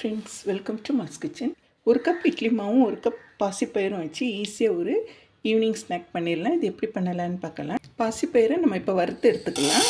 Friends welcome to mass kitchen ஒரு cup idli மாவும் ஒரு கப் பாசிப்பயிரும் வச்சு ஈஸியாக ஒரு ஈவினிங் ஸ்நாக் பண்ணிடலாம். இது எப்படி பண்ணலான்னு பார்க்கலாம். பாசிப்பயிரை நம்ம இப்போ வறுத்து எடுத்துக்கலாம்.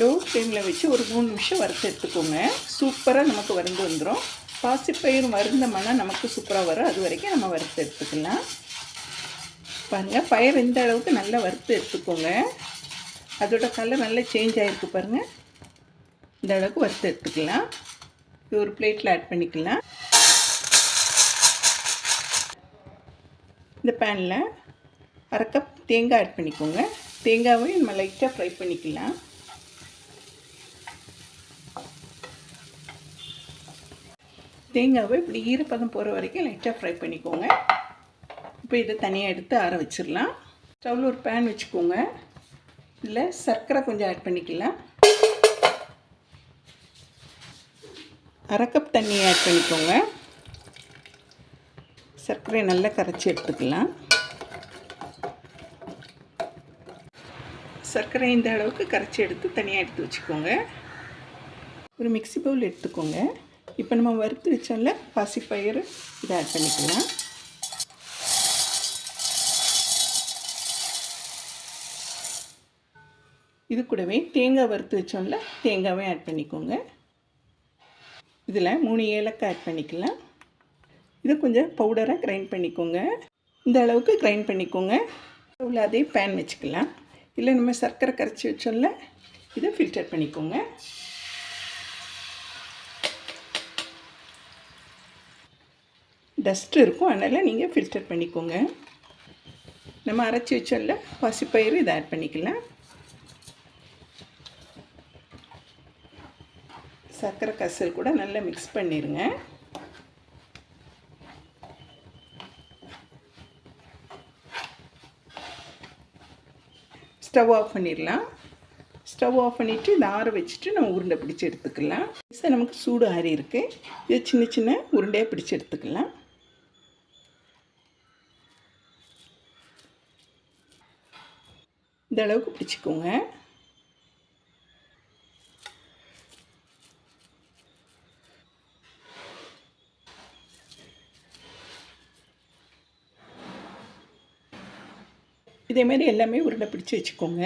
லோ ஃப்ளேமில் வச்சு ஒரு மூணு நிமிஷம் வறுத்து எடுத்துக்கோங்க. சூப்பராக நமக்கு வறுந்து வந்துடும் பாசிப்பயிர் வறுந்தோம்னா நமக்கு சூப்பராக வரும். அது வரைக்கும் நம்ம வறுத்து எடுத்துக்கலாம். பாருங்கள் பயிர் இந்த அளவுக்கு நல்லா வறுத்து எடுத்துக்கோங்க. அதோட கலர் நல்லா சேஞ்ச் ஆகிருக்கு பாருங்கள் இந்த அளவுக்கு வறுத்து எடுத்துக்கலாம். இது ஒரு பிளேட்டில் ஆட் பண்ணிக்கலாம். இந்த பேனில் அரை கப் தேங்காய் ஆட் பண்ணிக்கோங்க. தேங்காவை நம்ம லைட்டாக ஃப்ரை பண்ணிக்கலாம். தேங்காவை இப்படி ஈரப்பதம் போகிற வரைக்கும் லைட்டாக ஃப்ரை பண்ணிக்கோங்க. இப்போ இதை தனியாக எடுத்து ஆற வச்சிடலாம். ஸ்டவ்வில் ஒரு பேன் வச்சுக்கோங்க. இதில் சர்க்கரை கொஞ்சம் ஆட் பண்ணிக்கலாம். அரை கப் தண்ணி ஆட் பண்ணிக்கோங்க. சர்க்கரையை நல்லா கரைச்சி எடுத்துக்கலாம். சர்க்கரை இந்த அளவுக்கு கரைச்சி எடுத்து தனியாக எடுத்து வச்சுக்கோங்க. ஒரு மிக்சி பவுல் எடுத்துக்கோங்க. இப்போ நம்ம வறுத்து வச்சோம்ல பாசிப்பயிறு இதை ஆட் பண்ணிக்கலாம். இது கூடவே தேங்காய் வறுத்து வச்சோம்ல தேங்காவே ஆட் பண்ணிக்கோங்க. இதில் மூணு ஏலக்காய் ஆட் பண்ணிக்கலாம். இது கொஞ்சம் பவுடராக கிரைண்ட் பண்ணிக்கோங்க. இந்த அளவுக்கு கிரைண்ட் பண்ணிக்கோங்க. உள்ள அதே பேன் வச்சுக்கலாம். இல்லை நம்ம சர்க்கரை கரைச்சி வச்சோம்ல இதை ஃபில்டர் பண்ணிக்கோங்க. டஸ்ட் இருக்கும் அதனால் நீங்கள் ஃபில்டர் பண்ணிக்கோங்க. நம்ம அரைச்சி வச்சோம்ல பசிப்பயிறு இதை ஆட் பண்ணிக்கலாம். சர்க்கரை கசல் கூட நல்லா மிக்ஸ் பண்ணிடுங்க ஸ்டவ் ஆஃப் பண்ணிடலாம். ஸ்டவ் ஆஃப் பண்ணிவிட்டு இதை ஆற வச்சுட்டு நம்ம உருண்டை பிடிச்சி எடுத்துக்கலாம். சார் நமக்கு சூடு ஆறி இருக்குது இதை சின்ன சின்ன உருண்டையாக பிடிச்சி எடுத்துக்கலாம். இந்த அளவுக்கு பிடிச்சிக்கோங்க. இதேமாரி எல்லாமே உருண்டை பிடிச்சி வச்சுக்கோங்க.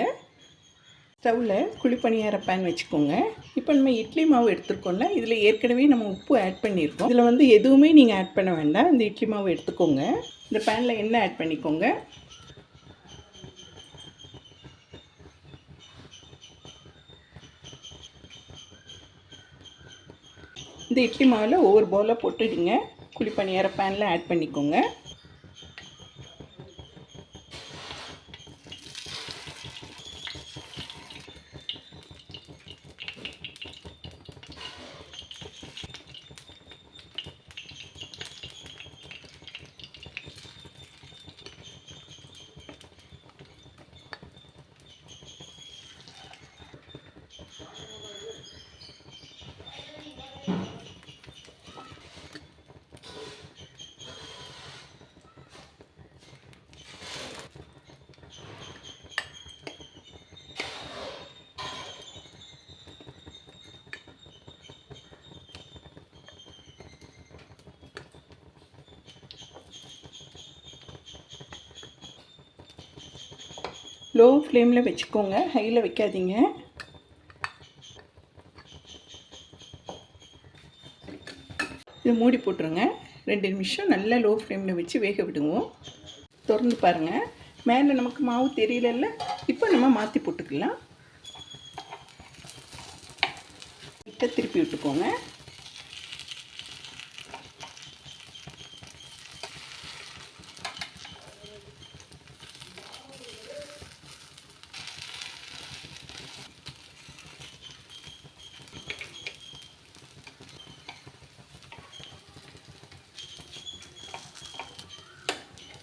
ஸ்டவ்வில் குழிப்பணியார பேன் வச்சுக்கோங்க. இப்போ நம்ம இட்லி மாவு எடுத்துருக்கோம்ல இதில் ஏற்கனவே நம்ம உப்பு ஆட் பண்ணியிருக்கோம் இதில் வந்து எதுவுமே நீங்கள் ஆட் பண்ண வேண்டாம். இந்த இட்லி மாவு எடுத்துக்கோங்க. இந்த பேனில் எண்ணெய் ஆட் பண்ணிக்கோங்க? இந்த இட்லி மாவில் ஒவ்வொரு பவுலாக போட்டுடுங்க. குழிப்பணியார பேனில் ஆட் பண்ணிக்கோங்க. லோ ஃப்ளேமில் வச்சுக்கோங்க. ஹையில் வைக்காதீங்க. இது மூடி போட்டுருங்க. ரெண்டு நிமிஷம் நல்லா லோ ஃப்ளேமில் வச்சு வேக விடுவோம். திறந்து பாருங்கள் மேலே நமக்கு மாவு தெரியலல்ல? இப்போ நம்ம மாற்றி போட்டுக்கலாம். திருப்பி விட்டுக்கோங்க.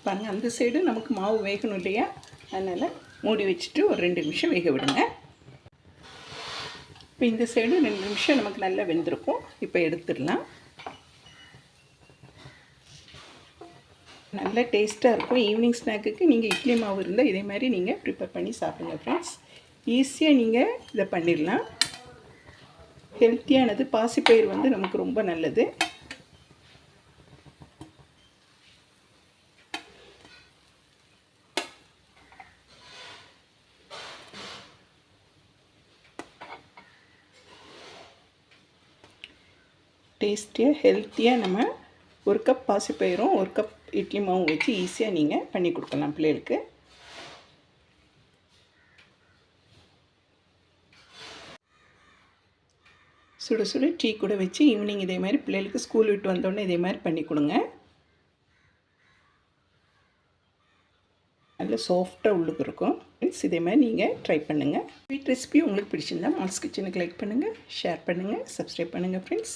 பாருங்கள் அந்த சைடு நமக்கு மாவு வேகணும் இல்லையா? அதனால் மூடி வச்சுட்டு ஒரு ரெண்டு நிமிஷம் வேக விடுங்க. இப்போ இந்த சைடு ரெண்டு நிமிஷம் நமக்கு நல்லா வெந்திருக்கும். இப்போ எடுத்துடலாம். நல்ல டேஸ்ட்டாக இருக்கும். ஈவினிங் ஸ்நாக்குக்கு நீங்கள் இட்லி மாவு இருந்தால் இதே மாதிரி நீங்கள் ப்ரிப்பேர் பண்ணி சாப்பிடுங்க ஃப்ரெண்ட்ஸ் ஈஸியாக நீங்கள் இதை பண்ணிடலாம். ஹெல்த்தியானது பாசிப்பயிர் வந்து நமக்கு ரொம்ப நல்லது. டேஸ்டியாக ஹெல்த்தியாக நம்ம ஒரு கப் பாசிப்பயிரும் ஒரு கப் இட்லி மாவும் வச்சு ஈஸியாக நீங்கள் பண்ணி கொடுக்கலாம் பிள்ளைகளுக்கு. சுட சுட டீ கூட வச்சு ஈவினிங் இதே மாதிரி பிள்ளைகளுக்கு ஸ்கூல் விட்டு வந்தோடனே இதே மாதிரி பண்ணி கொடுங்க. நல்ல சாஃப்டாக உள்ளுக்கு இருக்கும். ஃப்ரெண்ட்ஸ் இதே மாதிரி நீங்கள் ட்ரை பண்ணுங்கள் ஸ்வீட் ரெசிபி உங்களுக்கு பிடிச்சிருந்தா மால்ஸ் கிச்சனுக்கு லைக் பண்ணுங்கள் ஷேர் பண்ணுங்கள் சப்ஸ்கிரைப் பண்ணுங்கள் ஃப்ரெண்ட்ஸ்